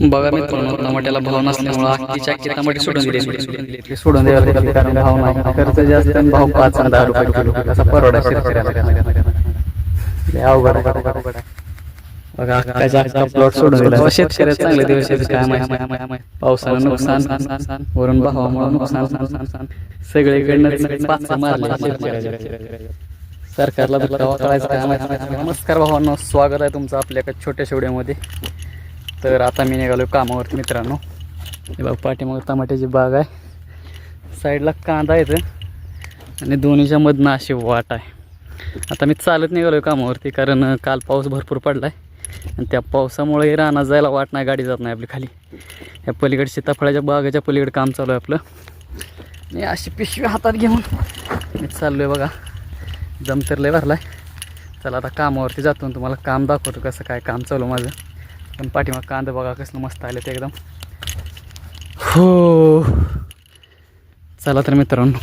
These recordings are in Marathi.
बघा टमाट्याला भाव नसल्यामुळे अख्खीच्या अख्खी टमाटे सोडून दिले. सोडून द्यायला लागले कारण भाव नाही. खर्च जास्त भाव पाच आणि दहा रुपये किलो. कसा परवडा शेतकऱ्याला. लय अवघड आहे. बघा अख्खाच्या अख्खा प्लॉट सोडून दिला. शेतकऱ्याचं चांगले दिवस आहेत काय माहिती? पावसानं नुकसान वरून भावामुळे नुकसान. सगळीकडनं पाच मारले शेतकऱ्याच्या सरकारला काय माहिती? नमस्कार भावांनो स्वागत आहे तुमचं आपल्या एका छोट्याशा व्हिडिओमध्ये तर आता मी निघालो कामावरती मित्रांनो. हे बघ पाठीमागं टमाट्याची बाग आहे. साईडला कांदा येतं आणि दोन्हीच्या मधनं अशी वाट आहे. आता मी चालत निघालो कामावरती कारण काल पाऊस भरपूर पडला आहे आणि त्या पावसामुळे रानात जायला वाट नाही गाडी जात नाही आपली खाली. या पलीकडे सीताफळाच्या बागाच्या पलीकडे काम चालू आहे आपलं. आणि अशी पिशवी हातात घेऊन मी चाललो आहे बघा. जमतरलंय तर भरला आहे चला आता कामावरती जातो आणि तुम्हाला काम दाखवतो कसं काय काम चालू माझं. पण पाठीमाग कांदा बघा कसलं मस्त आले ते एकदम. हो. चला तर मित्रांनो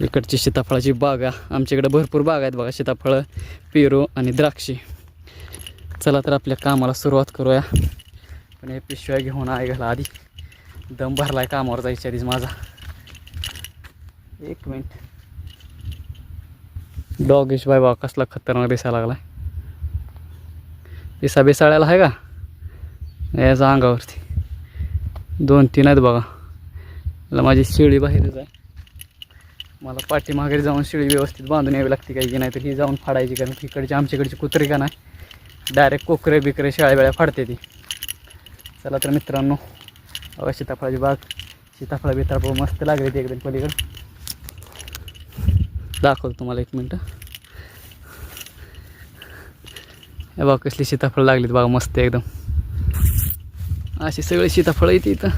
इकडची सीताफळाची बागा आमच्याकडे भरपूर बाग आहेत बघा सीताफळं पेरू आणि द्राक्षी. चला तर आपल्या कामाला सुरुवात करूया. पण हे पिशव्या घेऊन आहे घाला आधी. दम भरला आहे कामावर जायच्या आधीच माझा. एक मिनिट. डॉगेश बाय बा कसला खतरनाक दिसायला लागलाय. पिसा बेसाळ्याला आहे का? याचा अंगावरती दोन तीन आहेत बघा. मला माझी शिळी बाहेरच आहे. मला पाठीमागे जाऊन शिळी व्यवस्थित बांधून यावी लागते काही की नाही तर ही जाऊन फाडायची कारण तिकडची आमच्याकडची कुत्री का नाही डायरेक्ट कोकरे बिकरे शाळ्या फाडते ती. चला तर मित्रांनो बघा सीताफळाची बाग. सीताफळ बिताफळ मस्त लागली ती एकदम पलीकडे. दाखवतो तुम्हाला एक मिनटं. हे बघा कसली सीताफळ लागलीत बघा मस्त एकदम. अशी सगळी सीताफळं येते इथं.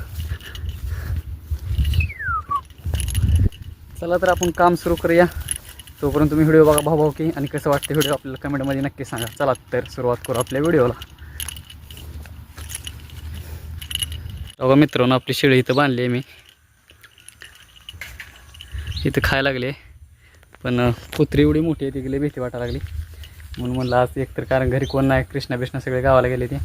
चला तर आपण काम सुरू करूया. तोपर्यंत तुम्ही व्हिडिओ बघा भाऊ की आणि कसं वाटतं व्हिडिओ आपल्याला कमेंटमध्ये नक्की सांगा. चला तर सुरुवात करू आपल्या व्हिडिओला. बघा मित्रांनो आपली शेळी इथं बांधली आहे मी. इथं खायला लागले पण पुत्री कुत्री एवढी मोठी आहे तिकडे भीती वाटायला लागली. म्हणून म्हणलं आज एकतर कारण घरी कोण नाही कृष्णा बिष्णा सगळे गावाला गेले ते.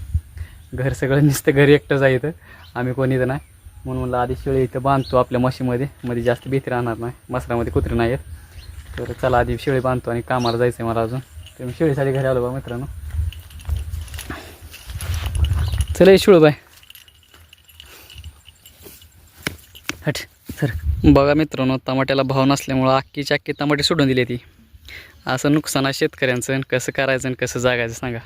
घर सगळं नुसतं घरी एकटं जायचं इथं. आम्ही कोणी इथं नाही. म्हणून म्हणलं आधी शेळी इथं बांधतो आपल्या म्हशीमध्ये. मध्ये जास्त भीती राहणार नाही. मसरामध्ये कुत्री नाही आहेत तर चला आधी शेळी बांधतो आणि कामाला जायचं आहे मला अजून. तर मी शेळीसाठी घरी आलो बा मित्रांनो. चला ये शिळू बाय हट सर. बघा मित्रांनो टमाट्याला भाव नसल्यामुळं अख्खीची अख्खी टमाटे सोडून दिली ती. असं नुकसान आहे शेतकऱ्यांचं आणि कसं करायचं आणि कसं जागायचं सांगा.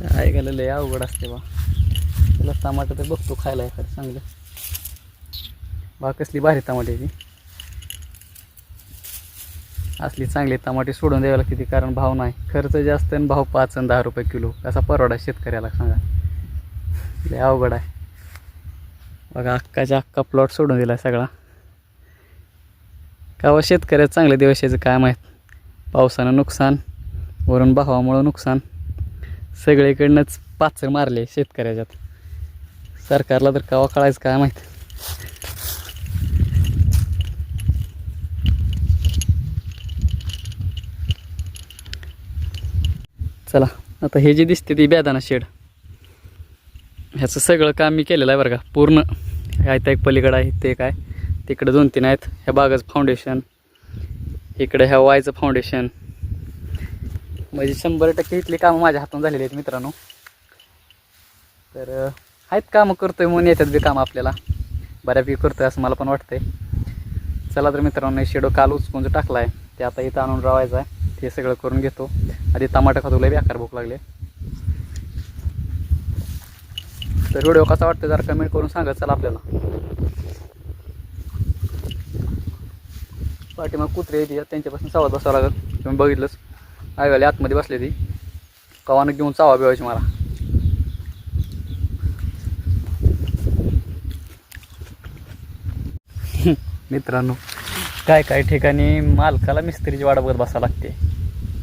काय लय अवघड असते बा. त्याला टमाटर तर बघतो खायला एखादं चांगलं. बा कसली भारी टमाट्याची असली चांगली टमाटे सोडून द्यावी लागते ती कारण भाव नाही. खर्च जास्त आणि भाव पाच आणि दहा रुपये किलो. असा परवडा शेतकऱ्याला सांगा. लय अवघड आहे. बघा अक्काच्या अक्का प्लॉट सोडून दिला सगळा. का शेतकऱ्यात चांगले दिवस याचं काय माहीत? पावसानं नुकसान वरून भावामुळं नुकसान. सगळीकडनंच पाचर मारले शेतकऱ्याच्यात. सरकारला तर कवा कळायचं काय माहीत. चला आता हे जे दिसते ती बेदाना शेड. ह्याचं सगळं काम मी केलेलं आहे बरं का. पूर्ण काय एक पलीकडं आहे ते काय तिकडे दोन तीन आहेत. ह्या बागाचं फाउंडेशन इकडे ह्या वायचं फाउंडेशन म्हणजे शंभर टक्के इथली कामं माझ्या हातून झालेली आहेत मित्रांनो. तर आहेत कामं करतोय म्हणून येतात बी कामं आपल्याला. बऱ्यापैकी करतोय असं मला पण वाटतंय. चला तर मित्रांनो शेडो काल उचकून जो टाकला आहे ते आता इथं आणून रावायचं आहे. ते सगळं करून घेतो. आधी टमाटर खातो लय बेकार भूक लागले. तर व्हिडिओ कसा वाटतं जरा कमेंट करून सांगा चला आपल्याला. पाठीमाग कुत्रे येते त्यांच्यापासून चावत बसावं लागत तुम्ही बघितलंच. आईवाली आतमध्ये बसले ती कवानं घेऊन चावा बिवायची मला. मित्रांनो काय काय ठिकाणी मालकाला मिस्त्रीची वाट बघत बसावं लागते.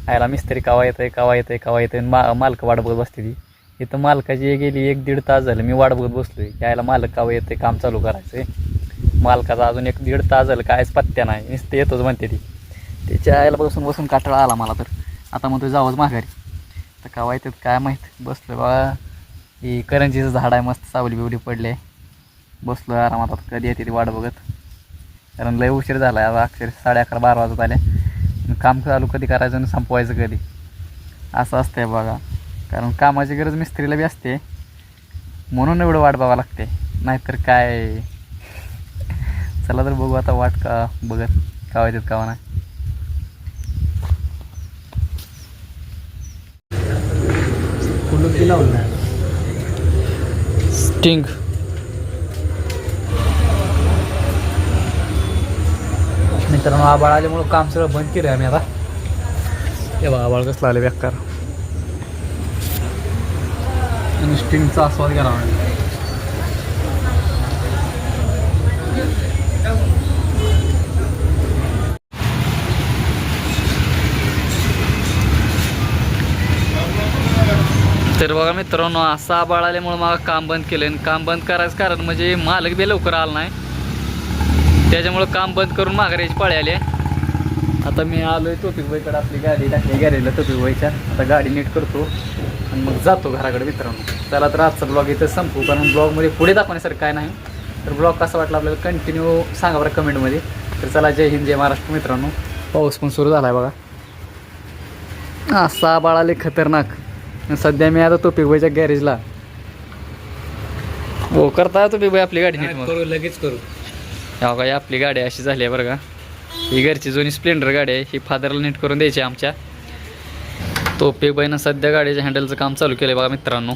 आयला मिस्त्री कवा येतंय कवा येतंय कवा आहे मा मालक वाट बघत बसते ती. इथं मालकाची गेली एक दीड तास झालं मी वाट बघत बसलोय. यायला मालक कवा आहे काम चालू करायचंय. मालकाचा अजून एक दीड तास झालं कायच पत्त्या नाही. नुसतं येतोच म्हणते ती. त्याच्या आयला बसून बसून काटाळा आला मला तर. आता मग तो जावंच माघारी. तर का येतात काय माहीत? बसलं बा हे करंजीचं झाड आहे मस्त सावली बिवली पडले बसलो आरामात आता. कधी येते ती वाट बघत. कारण लय उशीर झाला आहे आता. अक्षर साडे अकरा बारा वाजत आले. काम चालू कधी करायचं आणि संपवायचं कधी? असं असतंय बघा. कारण कामाची गरज मिस्त्रीला बी असते. म्हणून एवढं वाट बघावं लागते. नाहीतर काय? चला तर बघू आता वाट का बघत. का येतात का नाही. कुलूप दिला होता स्टिंग मित्रांनो आबाळ आल्यामुळं काम सगळं बंद केलं आम्ही आता. हे बघा आबाळ कसलं आले बेकार. आणि स्टिंगचा आस्वाद घ्यावा तर बघा मित्रांनो असा आबाळ आल्यामुळं मला काम बंद केलं आणि काम बंद करायचं कारण म्हणजे मालक बी लवकर आला नाही. त्याच्यामुळं काम बंद करून माघारायची पाळी आली आता मी आलोय टोपिक बाईकडे आपली गाडी टाकली गॅरेजला टोपिक बाईच्या आता गाडी नीट करतो आणि मग जातो घराकडे मित्रांनो. त्याला तर आजचा ब्लॉग इथं संपू कारण ब्लॉगमध्ये पुढे दाखवण्यासारखं काय नाही. तर ब्लॉग कसा वाटला आपल्याला कंटिन्यू सांगा बरं कमेंटमध्ये. तर चला जय हिंद जय महाराष्ट्र मित्रांनो. पाऊस पण सुरू झाला आहे बघा. असा बाळाले आले खतरनाक. सध्या मी आता टोपिक बाईच्या गॅरेजला हो करता टोपिक बाई आपली गाडी नीट मग. करू लगेच करू. हो का ही आपली गाडी अशी झाली आहे बरं का. ही घरची जुनी स्प्लेंडर गाडी आहे ही फादरला नीट करून द्यायची आहे आमच्या. तो पेबाईनं सध्या गाडीच्या हँडलचं काम चालू केलं बघा मित्रांनो.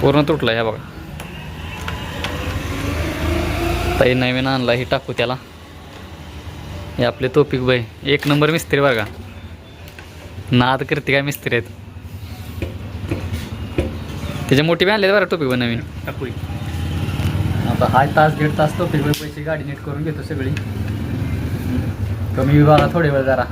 पूर्ण तुटलं ह्या बघा. ताई नवीन आणला ही टाकू त्याला. हे आपले तोपिक बाई. एक नंबर मिस्त्री बघा नाद करते काय मिस्त्री आहेत. त्याच्या मोठी बी आणले बरं टोपी पण नवीन. आता हा तास दीड तास टोपी वेळ पैसे गाडी नीट करून घेतो सगळी. कमी विभागा थोडे वेळ जरा.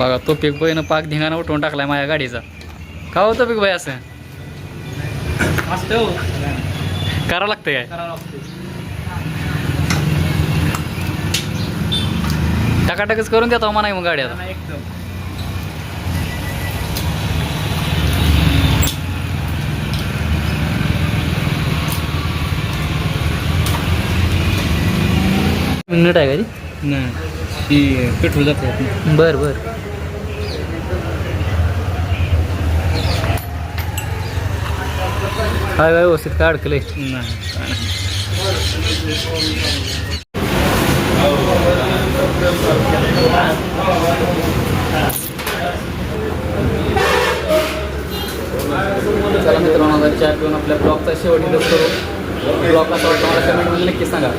बघा तो पीक बाईनं पाक धिंगाणा उठवून टाकलाय माझ्या गाडीचा. का होतं पीक बाई असं? हो. करावं लागतं काय? टाकाटाकच करून देतो म्हणा मग गाडी आता. एकदम. मिनिट आहे का ती? नाही ती पेट्रोल जातं बर बर. काय काय व्यवस्थित काय अडकले नाही. चला मित्रांनो आता घेऊन आपल्या ब्लॉगचा शेवटी इथंच करू ब्लॉग कसा वाटतो मला कमेंटमध्ये नक्की सांगा